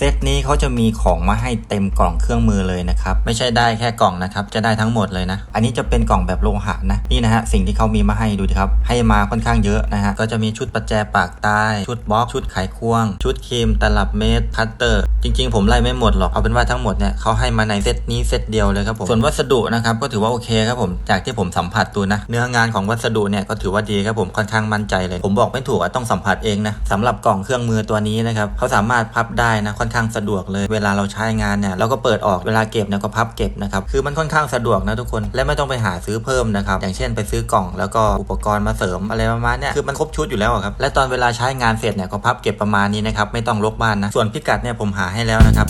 เซตนี้เขาจะมีของมาให้เต็มกล่องเครื่องมือเลยนะครับ ไม่ใช่ได้แค่กล่องนะครับ จะได้ทั้งหมดเลยนะ อันนี้จะเป็นกล่องแบบโลหะนะ นี่นะฮะ สิ่งที่เขามีมาให้ดูดิครับ ให้มาค่อนข้างเยอะนะฮะ ก็จะมีชุดประแจปากใต้ ชุดบล็อก ชุดไขควง ชุดครีมตลับเมตรคัตเตอร์ จริง ๆ ผมไล่ไม่หมดหรอก เอาเป็นว่าทั้งหมดเนี่ยเขาให้มาในเซตนี้เซตเดียวเลยครับผม ส่วนวัสดุนะครับก็ถือว่าโอเคครับผม จากที่ผมสัมผัสดูนะ เนื้องานของวัสดุเนี่ยก็ถือว่าดีครับผมค่อนข้างมั่นใจเลย ผมบอกไม่ถูกอะต้องสัมผัสเองนะสำหรับกล่องเครื่องมือตัวนี้นะครับเขาสามารถพับได้นะค่อนข้างสะดวกเลย เวลาเราใช้งานเนี่ยเราก็เปิดออกเวลาเก็บเนี่ยก็พับเก็บนะครับคือมันค่อนข้างสะดวกนะทุกคนและไม่ต้องไปหาซื้อเพิ่มนะครับอย่างเช่นไปซื้อกล่องแล้วก็อุปกรณ์มาเสริมอะไรประมาณเนี้ยคือมันครบชุดอยู่แล้วครับและตอนเวลาใช้งานเสร็จเนี่ยก็พับเก็บประมาณนี้นะครับไม่ต้องลกบ้านนะส่วนพิกัดเนี่ยผมหาให้แล้วนะครับ